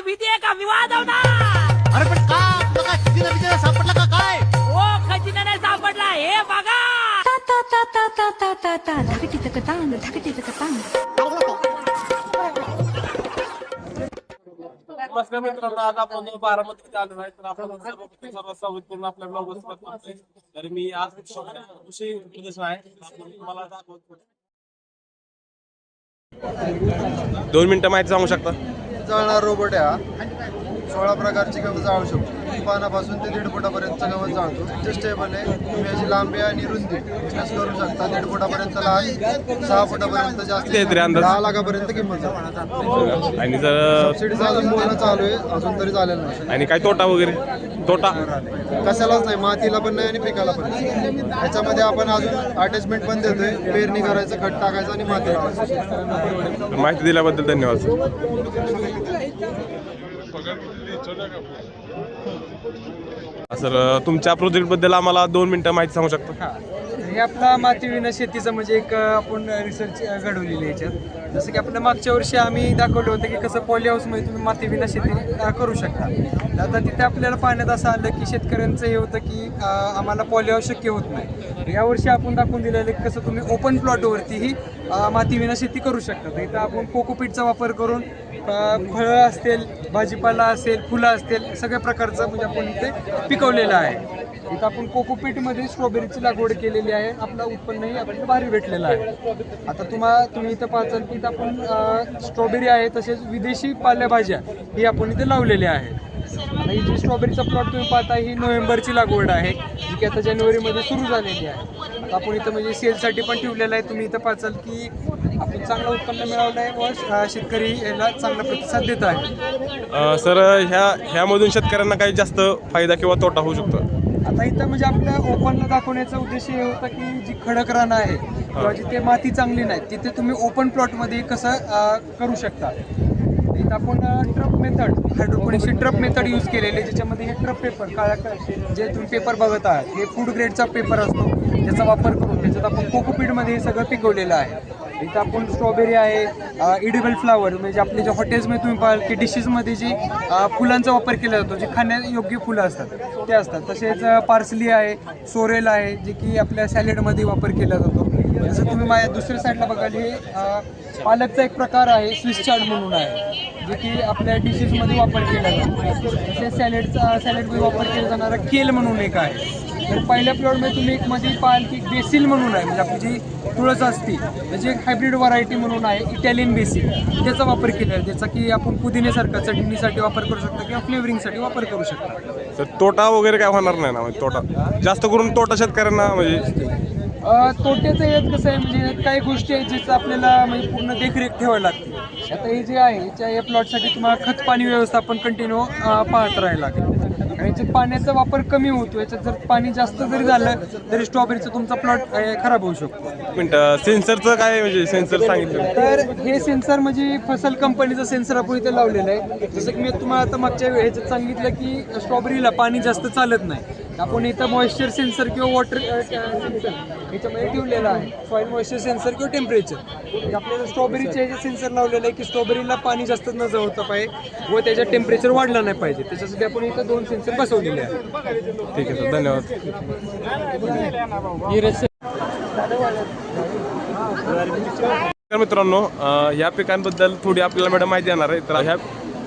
मरणाची भीती आहे का? विवाद होणार अरे पण का? खजिना बिजिना सापडला का काय? हो खजिना नाही सापडला. हे बघा. दोन मिनिटं माहिती सांगू शकता? जाळणार रोबोट आहे हा. सोळा प्रकारची गवत जाळू शकतो. पानापासून ते दीड फुटापर्यंत गवत जाळतो. ॲडजस्टेबल आहे. तुम्ही याची लांबी आणि रुंदी ऍडजस्ट करू शकता. दीड फुटापर्यंत लहान सहा फुटापर्यंत जास्त तरी अंदाज? दहा लाखापर्यंत किंमत आणि जर सबसिडीचं अजून बोलणं चालू आहे. अजून तरी झालेलं नाही आणि काय तोटा वगैरे? तोटा? कशालाच नाही. मातीला पण नाही आणि पिकाला पण नाही. याच्यामध्ये आपण अजून अटॅचमेंट पण देतोय. पेरणी करायचं खत टाकायचं आणि माती लावायचं. माहिती दिल्याबद्दल धन्यवाद सर. सर तुमच्या प्रोजेक्टबद्दल आम्हाला दोन मिनिटं माहिती सांगू शकता? हे आपला माती विना शेतीचं म्हणजे एक आपण रिसर्च घडवलेली याच्यात. जसं की आपल्या मागच्या वर्षी आम्ही दाखवलं होतं की कसं पॉली हाऊसमध्ये तुम्ही माती विना शेती करू शकता. आता तिथे आपल्याला पाहण्यात असं आलं की शेतकऱ्यांचं हे होतं की आम्हाला पॉली हाऊस शक्य होत नाही. यावर्षी आपण दाखवून दिलेलं की कसं तुम्ही ओपन प्लॉटवरतीही मातीविना माती विना शेती करू शकता. तर इथं आपण कोकोपीटचा वापर करून फळं असतील भाजीपाला असेल फुलं असतील सगळ्या प्रकारचं म्हणजे आपण इथे पिकवलेलं आहे. इथं आपण कोकोपीटमध्ये स्ट्रॉबेरीची लागवड केलेली आहे. आपलं उत्पन्नही आपल्याला भारी भेटलेलं आहे. आता तुम्हा तुम्ही इथं पाचाल की इथं आपण स्ट्रॉबेरी आहे तसेच विदेशी पालेभाज्या ही आपण इथे लावलेल्या आहेत आता ही जी स्ट्रॉबेरीचा प्लॉट तुम्ही पाहता ही नोव्हेंबरची लागवड आहे जी की आता जानेवारीमध्ये सुरू झालेली आहे. आता आपण इथं म्हणजे सेलसाठी पण ठेवलेलं आहे. तुम्ही इथं पाचाल की आपण चांगलं उत्पन्न मिळवलं आहे व शेतकरी याला चांगला प्रतिसाद देत आहे. सर ह्या ह्यामधून शेतकऱ्यांना काही जास्त फायदा किंवा तोटा होऊ शकतो. आता इथं म्हणजे आपल्या ओपनला दाखवण्याचा उद्देश हे होता की जी खडक रानं आहे किंवा जिथे माती चांगली नाही तिथे तुम्ही ओपन प्लॉटमध्ये कसं करू शकता. इथं आपण ट्रप मेथड हायड्रोपोनिक्सची ट्रप मेथड यूज केलेली ज्याच्यामध्ये हे ट्रप पेपर काळ्या जे तुम्ही पेपर बघत आहात हे फूड ग्रेडचा पेपर असतो त्याचा वापर करून त्याच्यात आपण कोकोपीडमध्ये हे सगळं पिकवलेलं आहे. इथं आपण स्ट्रॉबेरी आहे इडिबल फ्लावर म्हणजे आपले जे हॉटेल्समध्ये तुम्ही पाहाल की डिशेसमध्ये जी फुलांचा वापर केला जातो जे खाण्यायोग्य फुलं असतात ते असतात. तसेच पार्सली आहे सोरेल आहे जे की आपल्या सॅलेडमध्ये वापर केला जातो. जसं तुम्ही माझ्या दुसऱ्या साईडला बघाल हे पालकचा एक प्रकार आहे स्विस चाट म्हणून आहे जे की आपल्या डिशेसमध्ये वापर केला जातो. तसेच सॅलेडचा सॅलेडमध्ये वापर केला जाणारा केल म्हणून एक आहे. तर पहिल्या प्लॉटमध्ये तुम्ही एक मध्ये पाहाल की बेसिल म्हणून आहे म्हणजे आपली जी तुळस असते त्याची एक हायब्रिड व्हरायटी म्हणून आहे इटॅलियन बेसिल त्याचा वापर केला आहे ज्याचा की आपण पुदिनेसारखा चटणीसाठी वापर करू शकतो किंवा फ्लेवरिंगसाठी वापर करू शकतो. तर तोटा वगैरे काय होणार नाही ना म्हणजे तोटा. जास्त करून तोटा शेतकऱ्यांना म्हणजे तोट्याचं यात कसं आहे म्हणजे यात काही गोष्टी आहेत ज्याचं आपल्याला म्हणजे पूर्ण देखरेख ठेवावी लागते. आता हे जे आहे याच्या या प्लॉटसाठी तुम्हाला खत पाणी व्यवस्थापन कंटिन्यू पाहत राहायला लागेल. याच्यात पाण्याचा वापर कमी होतो याच्यात जर पाणी जास्त जरी झालं तरी स्ट्रॉबेरीचा तुमचा प्लॉट खराब होऊ शकतो. मिनिट सेन्सरचं काय म्हणजे सेन्सर सांगितलं? तर हे सेन्सर म्हणजे फसल कंपनीचं सेन्सर आपण इथे लावलेलं आहे. जसं की मी तुम्हाला आता मागच्या ह्याच्यात सांगितलं की स्ट्रॉबेरीला पाणी जास्त चालत नाही. आपण इथं मॉइश्चर सेन्सर किंवा वॉटर सेन्सर याच्यामध्ये ठेवलेलं आहे. सॉईल मॉइश्चर सेन्सर किंवा टेम्परेचर म्हणजे आपल्याला स्ट्रॉबेरीच्या हे सेन्सर लावलेलं आहे की स्ट्रॉबेरीला पाणी जास्त न जवळता पाहिजे व त्याच्या टेम्परेचर वाढलं नाही पाहिजे. त्याच्यासाठी आपण इथं दोन सेन्सर बसवलेले आहेत. ठीक आहे सर. धन्यवाद. तर मित्रांनो या पिकांबद्दल थोडी आपल्याला मॅडम माहिती देणार आहे. तर ह्या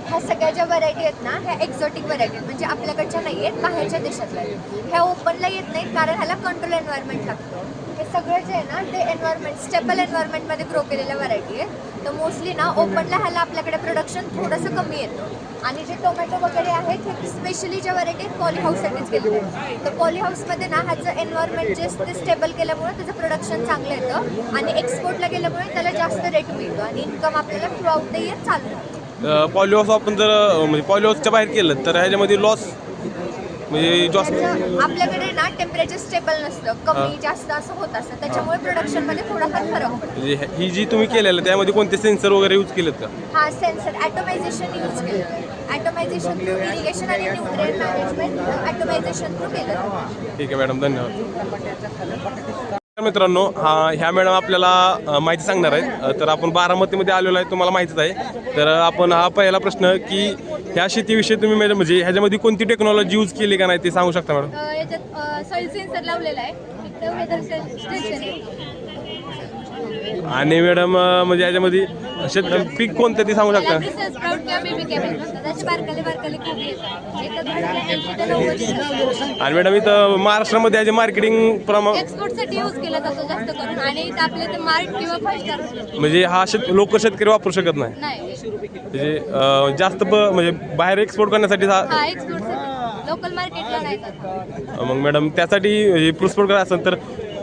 ह्या सगळ्या ज्या व्हरायटी आहेत ना ह्या एक्झॉटिक व्हरायटी आहेत. म्हणजे आपल्याकडच्या नाही आहेत बाहेरच्या देशातल्या. आहेत ह्या ओपनला येत नाहीत कारण ह्याला कंट्रोल एन्व्हायरमेंट लागतं. हे सगळं जे आहे ना ते एन्व्हायरमेंट स्टेबल एन्व्हायरमेंटमध्ये ग्रो केलेल्या व्हरायटी आहे तर मोस्टली ना ओपनला ह्याला आपल्याकडे प्रोडक्शन थोडंसं कमी येतं. आणि जे टोमॅटो वगैरे आहेत हे स्पेशली ज्या व्हरायटी आहेत पॉली हाऊससाठीच आहेत. तर पॉली हाऊसमध्ये ना ह्याचं एन्व्हायरमेंट जे ते स्टेबल केल्यामुळे त्याचं प्रोडक्शन चांगलं येतं. आणि एक्सपोर्टला गेल्यामुळे त्याला जास्त रेट मिळतो. आणि इन्कम आपल्याला थ्रू आउट द इयर चालू राहतं पॉलिओस आपण जर म्हणजे पॉलिओसच्या बाहेर केलं तर ह्याच्यामध्ये लॉस म्हणजे जास्त आपल्याकडे ना टेम्परेचर स्टेबल नसतं कमी जास्त असं होत असतं. त्याच्यामुळे प्रोडक्शनमध्ये थोडाफार फरक पडतो. म्हणजे ही जी तुम्ही केलेलं त्यामध्ये कोणते सेन्सर वगैरे यूज केलेत का? हा सेन्सर ॲटोमायझेशन यूज केलं ॲटोमायझेशन थ्रू इरिगेशन आणि न्यूट्रिएंट मॅनेजमेंट ॲटोमायझेशन थ्रू केलं ठीक आहे मॅडम धन्यवाद. मित्रांनो हा ह्या मॅडम आपल्याला माहिती सांगणार आहेत. तर आपण बारामतीमध्ये आलेलो आहे तुम्हाला माहितीच आहे. तर आपण हा पहिला प्रश्न की ह्या शेतीविषयी तुम्ही म्हणजे-, म्हणजे ह्याच्यामध्ये कोणती टेक्नॉलॉजी यूज केली का नाही ते सांगू शकता मॅडम? याच्यात सॉइल सेन्सर लावलेला आहे इथं वेदर स्टेशन आहे आणि मॅडम म्हणजे ह्याच्यामध्ये शेत पीक कोणतं ते सांगू शकता? स्प्राउट किंवा बेबी कॅबेज म्हणतात त्याचे बारकाले बारकाले कोबी येतात एका झाडाला 80 ते 90 दिवस. आणि मॅडम इथं महाराष्ट्रामध्ये याचे मार्केटिंग प्रमाण म्हणजे हा शेत लोक शेतकरी वापरू शकत नाही. म्हणजे जास्त म्हणजे बाहेर एक्सपोर्ट करण्यासाठी एक्सपोर्टसाठी लोकल मार्केटला नाही जात. मग मॅडम त्यासाठी प्रोस्पोर्ट करायचं असेल तर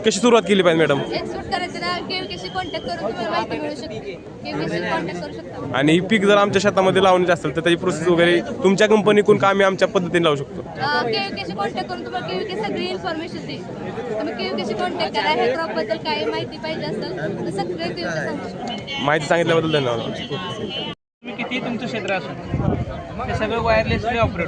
कशी सुरुवात केली पाहिजे मॅडम एक्सपोर्ट करायचं कॉन्टॅक्ट करून तुम्हाला माहिती मिळू शकते. केवीकेशी कॉन्टॅक्ट करू शकता. आणि ही पीक जर आमच्या शेतामध्ये लावण्याचे असेल तर त्याची प्रोसेस वगैरे तुमच्या कंपनीकडून का आम्ही आमच्या पद्धतीने लावू शकतो? केवीकेशी कॉन्टॅक्ट करून तुम्हाला केवीके सगळी इन्फॉर्मेशन देईल. तुम्ही केवीकेशी कॉन्टॅक्ट करा. ह्या क्रॉपबद्दल काही माहिती पाहिजे असेल तर सगळे केवीके सांगू शकता माहिती सांगितल्याबद्दल धन्यवाद. तुम्ही किती तुमचं क्षेत्र असून ते सगळं वायरलेसली ऑपरेट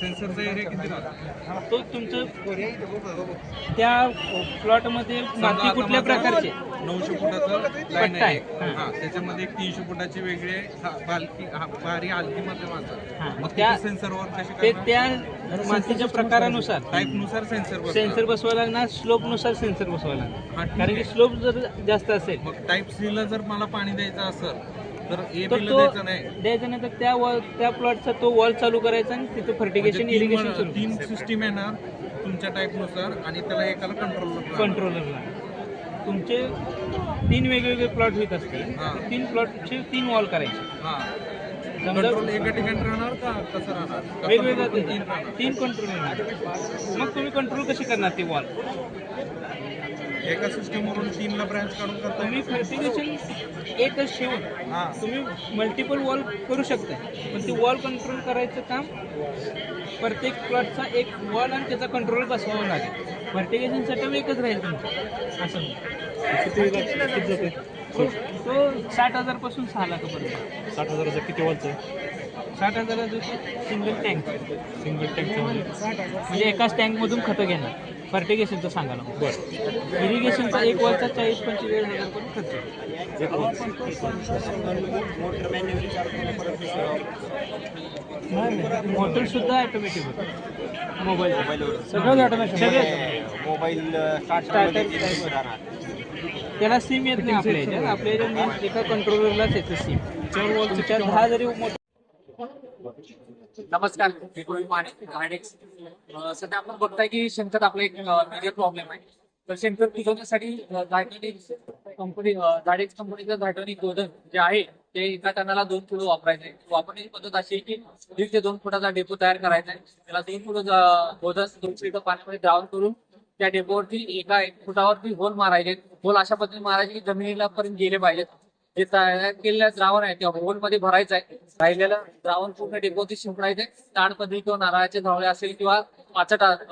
सेन्सरचा एरिया किती तो तुमचं त्या प्लॉटमध्ये माती कुठल्या प्रकारची? नऊशे फुटाचं लाईन पट्टा आहे. आहे. हा. त्याच्यामध्ये एक तीनशे फुटाची वेगळे हा, बालकी हा, बारी हलकी हा. मग त्या- त्या सेन्सरवर कशी ते करणार? त्या मातीच्या प्रकारानुसार. टाईपनुसार सेन्सर सेन्सर बसवायला लागणार स्लोपनुसार सेन्सर बसवायला. हा, लागणार ठीक कारण की स्लोप जर जास्त असेल. मग टाईप सी ला जर मला पाणी द्यायचं असेल द्यायचं नाही. तर त्या वॉल त्या प्लॉटचा तो वॉल चालू करायचा आणि तिथं फर्टिगेशन म्हणजे इरिगेशन तीन- सिस्टीम आहे ना तुमच्या टाईपनुसार आणि त्याला एकाला कंट्रोल कंट्रोलरला तुमचे तीन वेगवेगळे प्लॉट होत असतील. तीन प्लॉटचे तीन वॉल करायचे. हा. एका ठिकाणी राहणार का कसं राहणार? का वेगवेगळं control तीन तीन राहणार. तीन कंट्रोल मग तुम्ही कंट्रोल कशी करणार ती वॉल एका सिस्टीम वरून तीनला ब्रांच काढून करता तुम्ही फर्टिगेशन एकच ठेवून हा. तुम्ही मल्टिपल वॉल करू शकता पण ती वॉल कंट्रोल करायचं काम प्रत्येक प्लॉटचा एक वॉल आणि त्याचा कंट्रोल बसवावा लागेल. फर्टिगेशन सेटअप एकच राहील तुमचं. असं. तो साठ हजारपासून सहा लाखापर्यंत. साठ हजाराचा किती वॉलचं साठ हजाराचं सिंगल टँक सिंगल टँकचं म्हणजे? एकाच टँकमधून खतं घेणार. फर्टिगेशनचं सांगायला बरं. इरिगेशनचा एक वॉलचा चाळीस पंचेचाळीस हजारपर्यंत खर्च मोटर सुद्धा ऑटोमॅटिक होतं. मोबाईल सगळं ऑटोमॅटिक सगळं मोबाईल त्याला सिम येत नाही आपल्या ह्याच्यात. आपल्या ह्याच्यात एका कंट्रोलरलाच येतं सिम तुमच्या दहा जरी नमस्कार मी गोविंद माने गार्डेक्स सध्या आपण बघताय की शेणखत आपला एक मेजर प्रॉब्लेम आहे. तर शेणखत पिकवण्यासाठी झायटॉनिक्स कंपनी झायडेक्स कंपनीचं झायटॉनिक गोधन जे आहे ते एका टनाला दोन किलो वापरायचे वापरण्याची पद्धत अशी आहे की दीड ते दोन फुटाचा डेपो तयार करायचा आहे. त्याला दोन किलो ज- गोधन दोन लिटर पाण्यामध्ये द्रावण करून त्या डेपोवरती एका एक फुटावरती होल मारायचे होल अशा पद्धतीने मारायचे की जमिनीला पर्यंत गेले पाहिजेत. जे तयार केलेलं द्रावण आहे ते होलमध्ये भरायचं आहे. राहिलेलं द्रावण पूर्ण डेपोती शिंपडायचं ताड पद्धती किंवा नारळाचे झावळे असेल किंवा पाचट